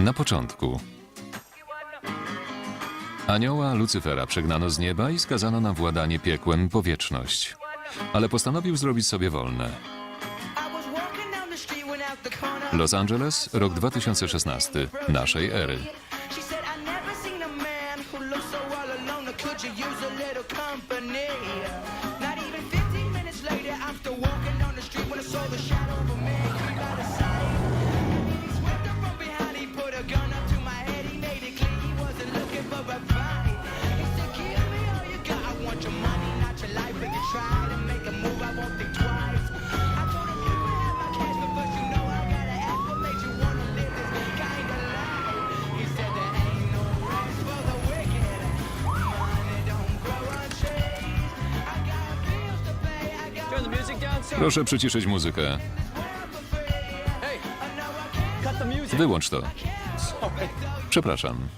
Na początku. Anioła Lucyfera przegnano z nieba i skazano na władanie piekłem po wieczność. Ale postanowił zrobić sobie wolne. Los Angeles, rok 2016, naszej ery. Not even 15 minutes later, I'm still walking on the street when I saw the shadow of a man. Proszę przyciszyć muzykę. Wyłącz to. Przepraszam.